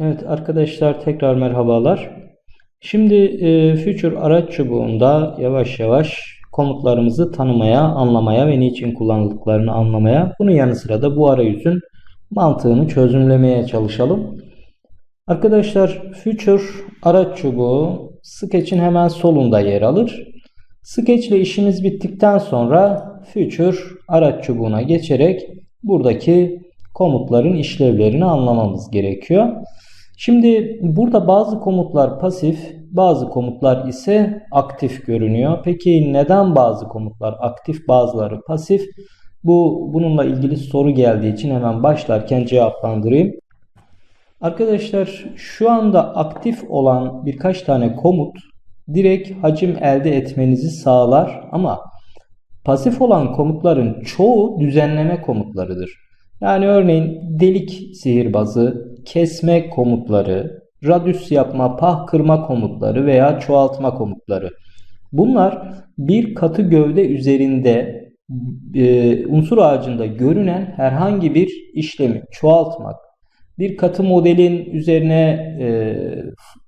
Evet arkadaşlar tekrar merhabalar. Şimdi e, Future araç çubuğunda yavaş yavaş komutlarımızı tanımaya, anlamaya ve niçin kullanıldıklarını anlamaya, bunun yanı sıra da bu arayüzün mantığını çözümlemeye çalışalım. Arkadaşlar Future araç çubuğu Sketch'in hemen solunda yer alır. Sketch ile işimiz bittikten sonra Future araç çubuğuna geçerek buradaki komutların işlevlerini anlamamız gerekiyor. Şimdi burada bazı komutlar pasif, bazı komutlar ise aktif görünüyor. Peki neden bazı komutlar aktif, bazıları pasif? Bu bununla ilgili soru geldiği için hemen başlarken cevaplandırayım. Arkadaşlar şu anda aktif olan birkaç tane komut direkt hacim elde etmenizi sağlar ama pasif olan komutların çoğu düzenleme komutlarıdır. Yani örneğin delik sihirbazı, kesme komutları, radüs yapma, pah kırma komutları veya çoğaltma komutları. Bunlar bir katı gövde üzerinde e, unsur ağacında görünen herhangi bir işlemi çoğaltmak, bir katı modelin üzerine e,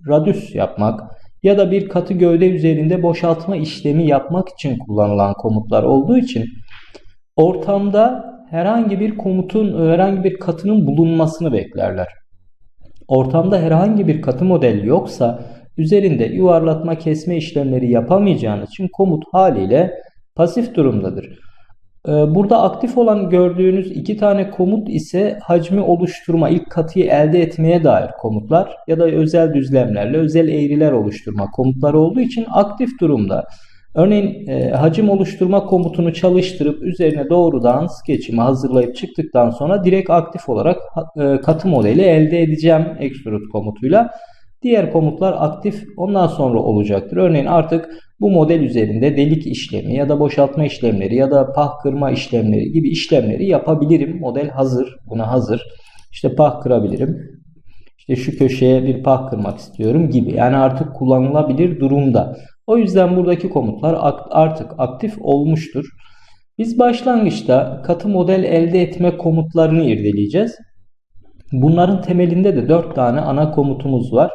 radüs yapmak ya da bir katı gövde üzerinde boşaltma işlemi yapmak için kullanılan komutlar olduğu için ortamda herhangi bir komutun, herhangi bir katının bulunmasını beklerler. Ortamda herhangi bir katı model yoksa üzerinde yuvarlatma kesme işlemleri yapamayacağınız için komut haliyle pasif durumdadır. Ee, burada aktif olan gördüğünüz iki tane komut ise hacmi oluşturma, ilk katıyı elde etmeye dair komutlar ya da özel düzlemlerle özel eğriler oluşturma komutları olduğu için aktif durumda. Örneğin e, hacim oluşturma komutunu çalıştırıp üzerine doğrudan sketch'imi hazırlayıp çıktıktan sonra direkt aktif olarak e, katı modeli elde edeceğim extrude komutuyla. Diğer komutlar aktif ondan sonra olacaktır. Örneğin artık bu model üzerinde delik işlemi ya da boşaltma işlemleri ya da pah kırma işlemleri gibi işlemleri yapabilirim. Model hazır. Buna hazır. İşte pah kırabilirim. İşte şu köşeye bir pah kırmak istiyorum gibi. Yani artık kullanılabilir durumda. O yüzden buradaki komutlar artık aktif olmuştur. Biz başlangıçta katı model elde etme komutlarını irdeleyeceğiz. Bunların temelinde de 4 tane ana komutumuz var.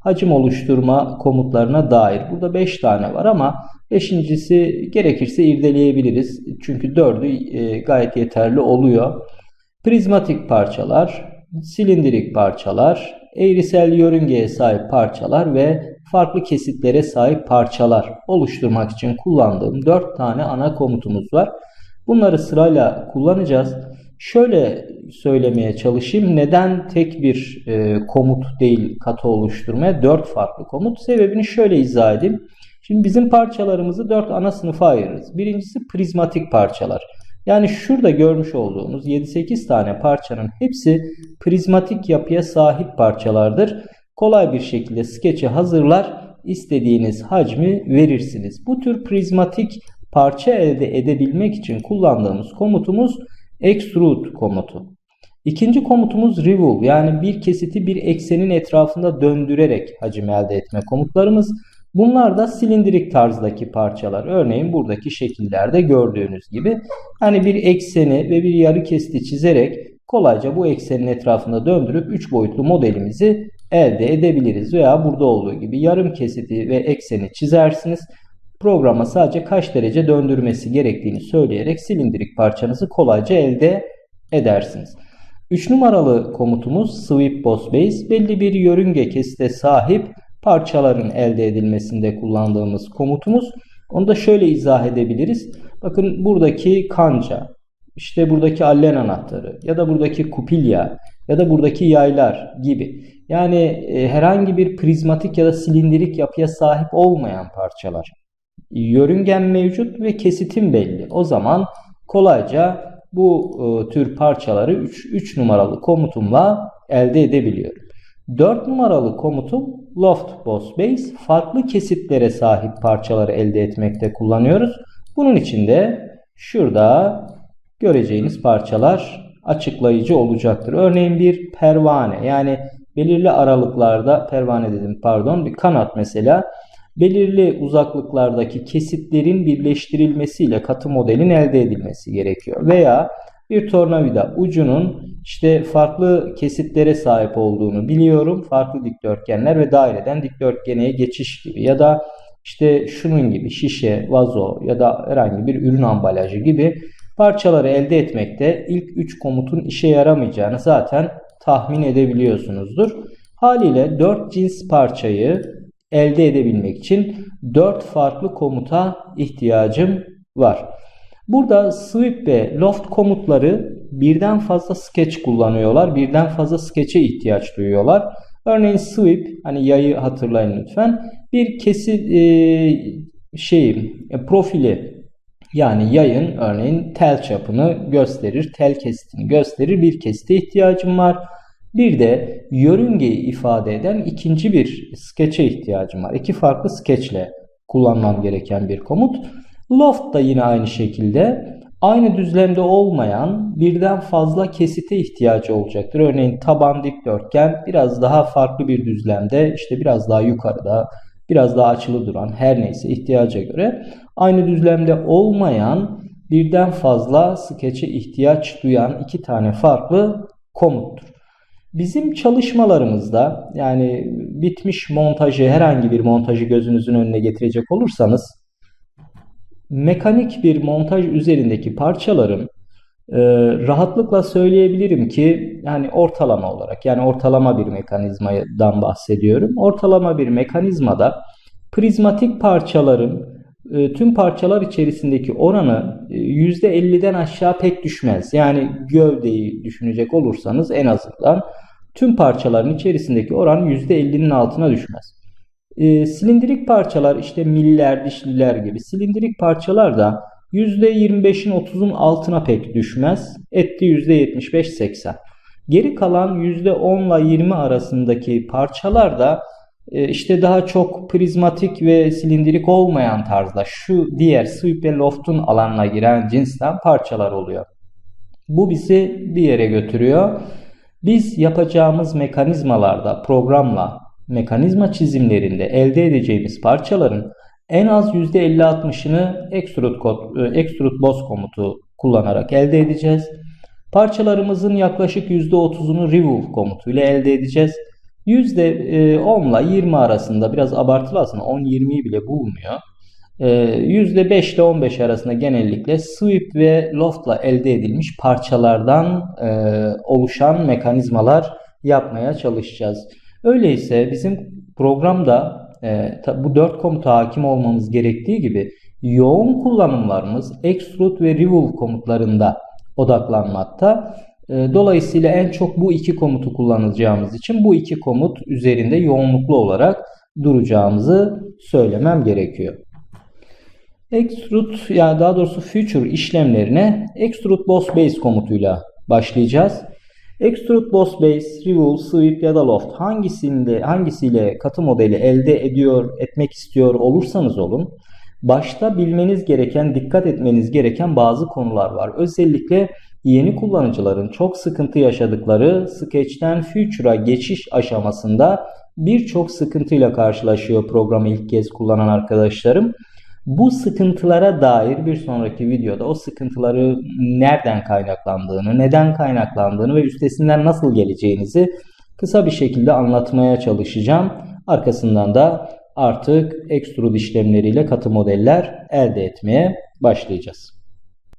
Hacim oluşturma komutlarına dair. Burada 5 tane var ama 5.si gerekirse irdeleyebiliriz. Çünkü 4'ü e, gayet yeterli oluyor. Prizmatik parçalar, silindirik parçalar, eğrisel yörüngeye sahip parçalar ve farklı kesitlere sahip parçalar oluşturmak için kullandığım 4 tane ana komutumuz var. Bunları sırayla kullanacağız. Şöyle söylemeye çalışayım. Neden tek bir e, komut değil katı oluşturmaya 4 farklı komut? Sebebini şöyle izah edeyim. Şimdi bizim parçalarımızı 4 ana sınıfa ayırırız. Birincisi prizmatik parçalar. Yani şurada görmüş olduğunuz 7-8 tane parçanın hepsi prizmatik yapıya sahip parçalardır kolay bir şekilde skeçi hazırlar, istediğiniz hacmi verirsiniz. Bu tür prizmatik parça elde edebilmek için kullandığımız komutumuz extrude komutu. İkinci komutumuz revolve yani bir kesiti bir eksenin etrafında döndürerek hacim elde etme komutlarımız. Bunlar da silindirik tarzdaki parçalar. Örneğin buradaki şekillerde gördüğünüz gibi hani bir ekseni ve bir yarı kesiti çizerek kolayca bu eksenin etrafında döndürüp 3 boyutlu modelimizi elde edebiliriz. Veya burada olduğu gibi yarım kesiti ve ekseni çizersiniz. Programa sadece kaç derece döndürmesi gerektiğini söyleyerek silindirik parçanızı kolayca elde edersiniz. 3 numaralı komutumuz Sweep Boss Base belli bir yörünge kesite sahip parçaların elde edilmesinde kullandığımız komutumuz. Onu da şöyle izah edebiliriz. Bakın buradaki kanca, işte buradaki allen anahtarı ya da buradaki kupilya ya da buradaki yaylar gibi. Yani e, herhangi bir prizmatik ya da silindirik yapıya sahip olmayan parçalar. Yörüngen mevcut ve kesitim belli. O zaman kolayca bu e, tür parçaları 3, 3 numaralı komutumla elde edebiliyorum. 4 numaralı komutum loft boss base farklı kesitlere sahip parçaları elde etmekte kullanıyoruz. Bunun için de şurada göreceğiniz parçalar açıklayıcı olacaktır. Örneğin bir pervane yani belirli aralıklarda pervane dedim pardon bir kanat mesela belirli uzaklıklardaki kesitlerin birleştirilmesiyle katı modelin elde edilmesi gerekiyor. Veya bir tornavida ucunun işte farklı kesitlere sahip olduğunu biliyorum. Farklı dikdörtgenler ve daireden dikdörtgene geçiş gibi ya da işte şunun gibi şişe, vazo ya da herhangi bir ürün ambalajı gibi parçaları elde etmekte ilk 3 komutun işe yaramayacağını zaten tahmin edebiliyorsunuzdur. Haliyle 4 cins parçayı elde edebilmek için 4 farklı komuta ihtiyacım var. Burada sweep ve loft komutları birden fazla sketch kullanıyorlar. Birden fazla sketch'e ihtiyaç duyuyorlar. Örneğin sweep hani yayı hatırlayın lütfen. Bir kesit e, şeyi e, profili yani yayın örneğin tel çapını gösterir, tel kesitini gösterir. Bir kesite ihtiyacım var. Bir de yörüngeyi ifade eden ikinci bir skeçe ihtiyacım var. İki farklı skeçle kullanmam gereken bir komut. Loft da yine aynı şekilde aynı düzlemde olmayan birden fazla kesite ihtiyacı olacaktır. Örneğin taban dikdörtgen biraz daha farklı bir düzlemde işte biraz daha yukarıda biraz daha açılı duran her neyse ihtiyaca göre aynı düzlemde olmayan birden fazla skeçe ihtiyaç duyan iki tane farklı komuttur. Bizim çalışmalarımızda yani bitmiş montajı herhangi bir montajı gözünüzün önüne getirecek olursanız mekanik bir montaj üzerindeki parçaların e, rahatlıkla söyleyebilirim ki yani ortalama olarak yani ortalama bir mekanizmadan bahsediyorum. Ortalama bir mekanizmada prizmatik parçaların e, tüm parçalar içerisindeki oranı e, %50'den aşağı pek düşmez. Yani gövdeyi düşünecek olursanız en azından tüm parçaların içerisindeki oran %50'nin altına düşmez. E, silindirik parçalar işte miller, dişliler gibi silindirik parçalar da %25'in 30'un altına pek düşmez. Etti %75-80. Geri kalan %10 ile 20 arasındaki parçalar da e, işte daha çok prizmatik ve silindirik olmayan tarzda şu diğer sweep ve loft'un alanına giren cinsten parçalar oluyor. Bu bizi bir yere götürüyor. Biz yapacağımız mekanizmalarda programla mekanizma çizimlerinde elde edeceğimiz parçaların en az %50-60'ını extrude, kod, e, boss komutu kullanarak elde edeceğiz. Parçalarımızın yaklaşık %30'unu remove komutu ile elde edeceğiz. %10 ile 20 arasında biraz abartılı aslında 10-20'yi bile bulmuyor. %5 e, ile 15 arasında genellikle sweep ve loft ile elde edilmiş parçalardan e, oluşan mekanizmalar yapmaya çalışacağız. Öyleyse bizim programda e, bu dört komuta hakim olmamız gerektiği gibi yoğun kullanımlarımız extrude ve remove komutlarında odaklanmakta. E, dolayısıyla en çok bu iki komutu kullanacağımız için bu iki komut üzerinde yoğunluklu olarak duracağımızı söylemem gerekiyor. Extrude yani daha doğrusu future işlemlerine extrude boss base komutuyla başlayacağız. Extrude Boss Base, Revolve, Sweep ya da Loft hangisinde hangisiyle katı modeli elde ediyor, etmek istiyor olursanız olun başta bilmeniz gereken, dikkat etmeniz gereken bazı konular var. Özellikle yeni kullanıcıların çok sıkıntı yaşadıkları Sketch'ten Future'a geçiş aşamasında birçok sıkıntıyla karşılaşıyor programı ilk kez kullanan arkadaşlarım. Bu sıkıntılara dair bir sonraki videoda o sıkıntıları nereden kaynaklandığını, neden kaynaklandığını ve üstesinden nasıl geleceğinizi kısa bir şekilde anlatmaya çalışacağım. Arkasından da artık extrude işlemleriyle katı modeller elde etmeye başlayacağız.